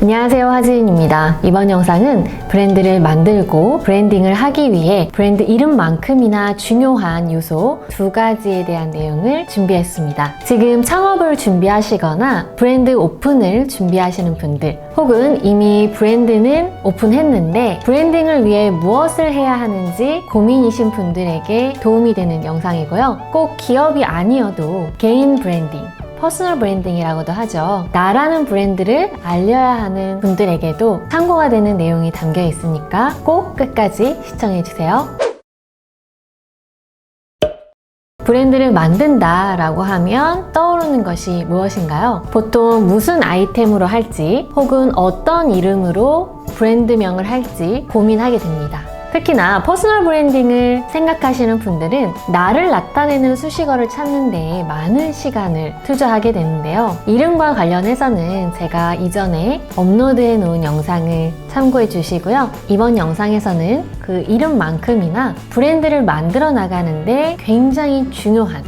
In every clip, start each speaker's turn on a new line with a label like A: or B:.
A: 안녕하세요 하지은입니다. 이번 영상은 브랜드를 만들고 브랜딩을 하기 위해 브랜드 이름만큼이나 중요한 요소 두 가지에 대한 내용을 준비했습니다. 지금 창업을 준비하시거나 브랜드 오픈을 준비하시는 분들 혹은 이미 브랜드는 오픈했는데 브랜딩을 위해 무엇을 해야 하는지 고민이신 분들에게 도움이 되는 영상이고요. 꼭 기업이 아니어도 개인 브랜딩 퍼스널 브랜딩이라고도 하죠. 나라는 브랜드를 알려야 하는 분들에게도 참고가 되는 내용이 담겨 있으니까 꼭 끝까지 시청해주세요. 브랜드를 만든다 라고 하면 떠오르는 것이 무엇인가요? 보통 무슨 아이템으로 할지 혹은 어떤 이름으로 브랜드명을 할지 고민하게 됩니다. 특히나 퍼스널 브랜딩을 생각하시는 분들은 나를 나타내는 수식어를 찾는 데 많은 시간을 투자하게 되는데요. 이름과 관련해서는 제가 이전에 업로드해 놓은 영상을 참고해 주시고요. 이번 영상에서는 그 이름만큼이나 브랜드를 만들어 나가는데 굉장히 중요한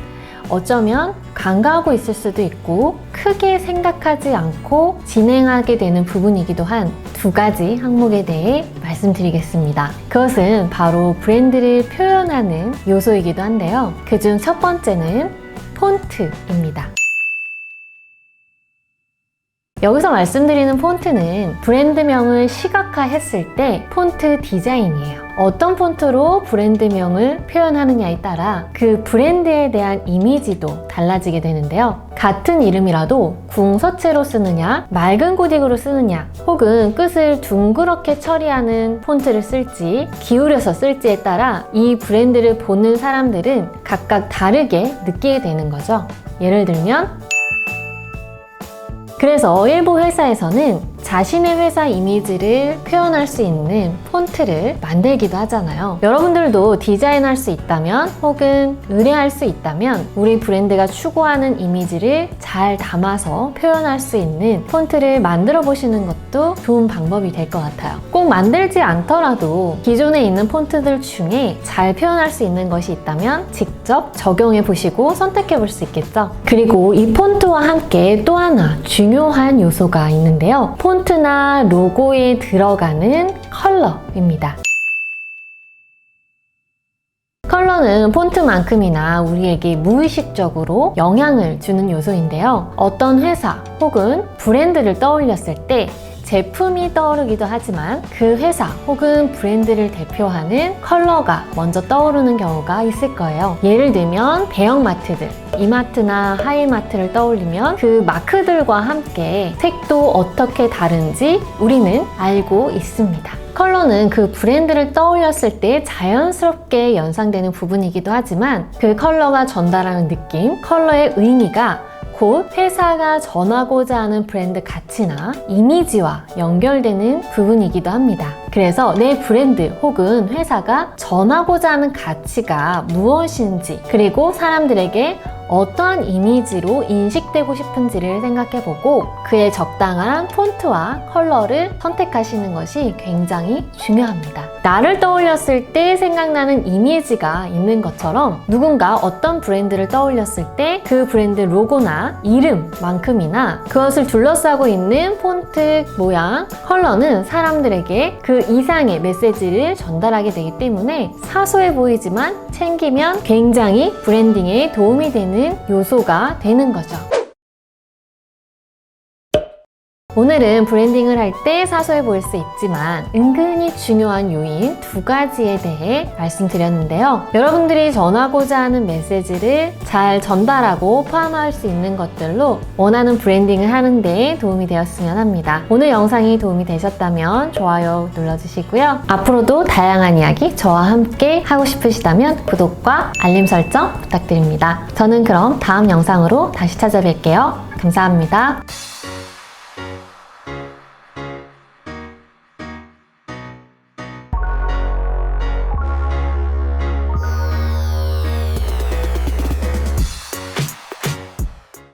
A: 어쩌면 간과하고 있을 수도 있고 크게 생각하지 않고 진행하게 되는 부분이기도 한 두 가지 항목에 대해 말씀드리겠습니다. 그것은 바로 브랜드를 표현하는 요소이기도 한데요. 그중 첫 번째는 폰트입니다. 여기서 말씀드리는 폰트는 브랜드명을 시각화했을 때 폰트 디자인이에요. 어떤 폰트로 브랜드명을 표현하느냐에 따라 그 브랜드에 대한 이미지도 달라지게 되는데요. 같은 이름이라도 궁서체로 쓰느냐, 맑은 고딕으로 쓰느냐, 혹은 끝을 둥그렇게 처리하는 폰트를 쓸지, 기울여서 쓸지에 따라 이 브랜드를 보는 사람들은 각각 다르게 느끼게 되는 거죠. 예를 들면 그래서 일부 회사에서는 자신의 회사 이미지를 표현할 수 있는 폰트를 만들기도 하잖아요. 여러분들도 디자인할 수 있다면 혹은 의뢰할 수 있다면 우리 브랜드가 추구하는 이미지를 잘 담아서 표현할 수 있는 폰트를 만들어 보시는 것도 좋은 방법이 될 것 같아요. 꼭 만들지 않더라도 기존에 있는 폰트들 중에 잘 표현할 수 있는 것이 있다면 직접 적용해 보시고 선택해 볼 수 있겠죠. 그리고 이 폰트와 함께 또 하나 중요한 요소가 있는데요. 폰트나 로고에 들어가는 컬러입니다. 컬러는 폰트만큼이나 우리에게 무의식적으로 영향을 주는 요소인데요. 어떤 회사 혹은 브랜드를 떠올렸을 때 제품이 떠오르기도 하지만 그 회사 혹은 브랜드를 대표하는 컬러가 먼저 떠오르는 경우가 있을 거예요. 예를 들면 대형마트들, 이마트나 하이마트를 떠올리면 그 마크들과 함께 색도 어떻게 다른지 우리는 알고 있습니다. 컬러는 그 브랜드를 떠올렸을 때 자연스럽게 연상되는 부분이기도 하지만 그 컬러가 전달하는 느낌, 컬러의 의미가 곧 회사가 전하고자 하는 브랜드 가치나 이미지와 연결되는 부분이기도 합니다. 그래서 내 브랜드 혹은 회사가 전하고자 하는 가치가 무엇인지 그리고 사람들에게 어떠한 이미지로 인식되고 싶은지를 생각해보고 그에 적당한 폰트와 컬러를 선택하시는 것이 굉장히 중요합니다. 나를 떠올렸을 때 생각나는 이미지가 있는 것처럼 누군가 어떤 브랜드를 떠올렸을 때 그 브랜드 로고나 이름만큼이나 그것을 둘러싸고 있는 폰트 모양, 컬러는 사람들에게 그 이상의 메시지를 전달하게 되기 때문에 사소해 보이지만 챙기면 굉장히 브랜딩에 도움이 되는 요소가 되는 거죠. 오늘은 브랜딩을 할 때 사소해 보일 수 있지만 은근히 중요한 요인 두 가지에 대해 말씀드렸는데요. 여러분들이 전하고자 하는 메시지를 잘 전달하고 포함할 수 있는 것들로 원하는 브랜딩을 하는 데 도움이 되었으면 합니다. 오늘 영상이 도움이 되셨다면 좋아요 눌러주시고요. 앞으로도 다양한 이야기 저와 함께 하고 싶으시다면 구독과 알림 설정 부탁드립니다. 저는 그럼 다음 영상으로 다시 찾아뵐게요. 감사합니다.